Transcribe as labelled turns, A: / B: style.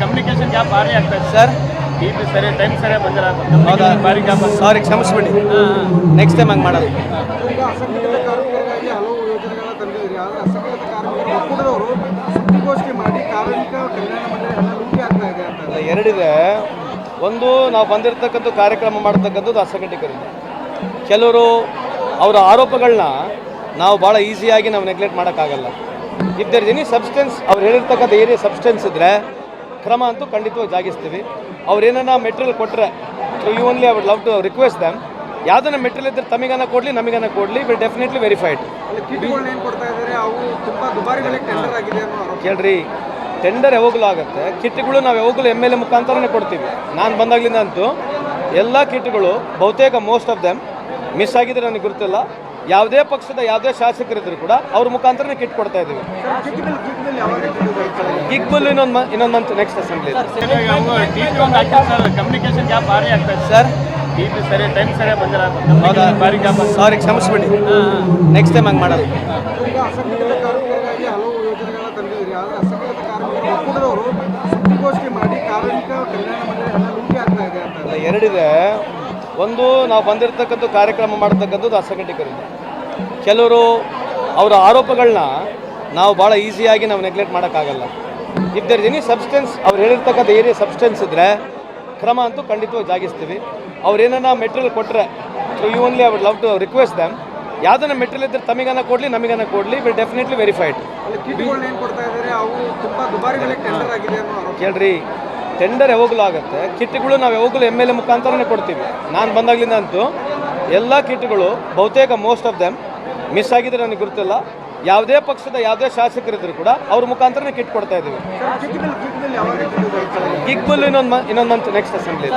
A: Communication gap ಭಾರಿ
B: sir
A: ಸರಿ time ಬಂದಿಲ್ಲ
B: ಹೌದಾ? ಸಾರಿ ಕ್ಷಮಿಸ್ಬಿಡಿ. ನೆಕ್ಸ್ಟ್ ಟೈಮ್ ಹಂಗೆ
C: ಕಾರ್ಮಿಕರಿಗಾಗಿ ಹಲವು ಮಾಡಿ
B: ಎರಡಿದೆ. ಒಂದು, ನಾವು ಬಂದಿರತಕ್ಕಂಥ ಕಾರ್ಯಕ್ರಮ ಮಾಡ್ತಕ್ಕಂಥದ್ದು ಅಸಂಘಟಿಕರಿಂದ ಕೆಲವರು ಅವರ ಆರೋಪಗಳನ್ನ ನಾವು ಭಾಳ ಈಸಿಯಾಗಿ ನಾವು ನೆಗ್ಲೆಕ್ಟ್ ಮಾಡೋಕ್ಕಾಗಲ್ಲ. ಇಫ್ ದರ್ ಎನಿ ಸಬ್ಸ್ಟೆನ್ಸ್ ಅವ್ರು ಹೇಳಿರ್ತಕ್ಕಂಥ ಏರಿಯಾ ಸಬ್ಸ್ಟೆನ್ಸ್ ಇದ್ದರೆ ಕ್ರಮ ಅಂತೂ ಖಂಡಿತವಾಗಿ ಜಾಗಿಸ್ತೀವಿ. ಅವ್ರು ಏನನ್ನ ಮೆಟೀರಿಯಲ್ ಕೊಟ್ಟರೆ so you only I would love to request them ಯಾವುದನ್ನ ಮೆಟೀರಿಯಲ್ ಇದ್ರೆ ತಮಗನ್ನ ಕೊಡಲಿ ನಮಗನ್ನ ಕೊಡಲಿ ವಿಲ್ ಡೆಫಿನೆಟ್ಲಿ ವೆರಿಫೈಡ್ ಕೇಳ್ರಿ ಟೆಂಡರ್ ಯಾವಾಗಲೂ ಆಗುತ್ತೆ. ಕಿಟ್ಗಳು ನಾವು ಯಾವಾಗಲೂ ಎಂ ಎಲ್ ಎ ಮುಖಾಂತರನೇ ಕೊಡ್ತೀವಿ. ನಾನು ಬಂದಾಗ್ಲಿಂದ ಅಂತೂ ಎಲ್ಲ ಕಿಟ್ಗಳು ಬಹುತೇಕ ಮೋಸ್ಟ್ ಆಫ್ ದೆಮ್ ಮಿಸ್ ಆಗಿದ್ರೆ ನನಗೆ ಗುರುತಿಲ್ಲ. ಯಾವುದೇ ಪಕ್ಷದ ಯಾವುದೇ ಶಾಸಕರಿದ್ರು ಕೂಡ ಅವ್ರ ಮುಖಾಂತರನೇ ಕಿಟ್ ಕೊಡ್ತಾ ಇದ್ದೀವಿ. ಕಿಕ್ ಬುಲ್ ಇನ್ನೊಂದು ಇನ್ನೊಂದು month next assembly
A: communication gap ಭಾರಿ ಆಗ್ತದೆ
B: ಸರ್?
A: ಸರಿ ಟೈಮ್ ಸರಿಯಾಗಿ ಬಂದಿಲ್ಲ
B: ಹೌದಾ?
A: ಕಮ್ಯುನಿಕೇಶನ್ ಭಾರಿ ಗ್ಯಾಪ್
B: ಸಾರಿ ಕ್ಷಮಿಸ್ಬಿಡಿ. ನೆಕ್ಸ್ಟ್ ಟೈಮ್ ಹಂಗೆ ಮಾಡಲ್ಲ.
C: ಮಾಡಿ ಕಾರ್ಮಿಕ ಕಲ್ಯಾಣ ಮಂಡಳಿ
B: ಎರಡಿದೆ. ಒಂದು ನಾವು ಬಂದಿರತಕ್ಕಂಥ ಕಾರ್ಯಕ್ರಮ ಮಾಡ್ತಕ್ಕಂಥದ್ದು ಅಸಂಘಟಿಕರಿಂದ. ಕೆಲವರು ಅವರ ಆರೋಪಗಳನ್ನ ನಾವು ಭಾಳ ಈಸಿಯಾಗಿ ನಾವು ನೆಗ್ಲೆಕ್ಟ್ ಮಾಡೋಕ್ಕಾಗಲ್ಲ. ಇಫ್ ದರ್ ಎನಿ ಸಬ್ಸ್ಟೆನ್ಸ್ ಅವ್ರು ಹೇಳಿರ್ತಕ್ಕಂಥ ಏರಿಯಾ ಸಬ್ಸ್ಟೆನ್ಸ್ ಇದ್ದರೆ ಕ್ರಮ ಅಂತೂ ಖಂಡಿತವಾಗಿ ಜಾಗಿಸ್ತೀವಿ. ಅವ್ರು ಏನನ್ನ ಮೆಟೀರಿಯಲ್ ಕೊಟ್ಟರೆ so you only I would love to request them ಯಾವುದನ್ನ ಮೆಟೀರಿಯಲ್ ಇದ್ದರೆ ತಮಗನ್ನ ಕೊಡಲಿ ನಮಗನ್ನ ಕೊಡಲಿ ವಿಲ್ ಡೆಫಿನೆಟ್ಲಿ ವೆರಿಫೈಡ್ ಕೇಳ್ರಿ ಟೆಂಡರ್ ಯಾವಾಗಲೂ ಆಗುತ್ತೆ. ಕಿಟ್ಗಳು ನಾವು ಯಾವಾಗಲೂ ಎಂ ಎಲ್ ಎ ಮುಖಾಂತರನೇ ಕೊಡ್ತೀವಿ. ನಾನು ಬಂದಾಗಲಿಂದ ಅಂತೂ ಎಲ್ಲ ಕಿಟ್ಗಳು ಬಹುತೇಕ ಮೋಸ್ಟ್ ಆಫ್ ದೆಮ್ ಮಿಸ್ ಆಗಿದ್ರೆ ನನಗೆ ಗೊತ್ತಿಲ್ಲ ಯಾವುದೇ ಪಕ್ಷದ ಯಾವುದೇ ಶಾಸಕರಿದ್ರು ಕೂಡ ಅವ್ರ ಮುಖಾಂತರನೇ ಕಿಟ್ ಕೊಡ್ತಾ ಇದ್ದೀವಿ
C: ಕಿಟ್ ಬಿಲ್ ಕಿಟ್ ಯಾವಾಗ
B: ಕಿಕ್ ಬಿಲ್ ಇನ್ನೊಂದು ಇನ್ನೊಂದು ಮಂತ್ ನೆಕ್ಸ್ಟ್ ಅಸೆಂಬ್ಲಿ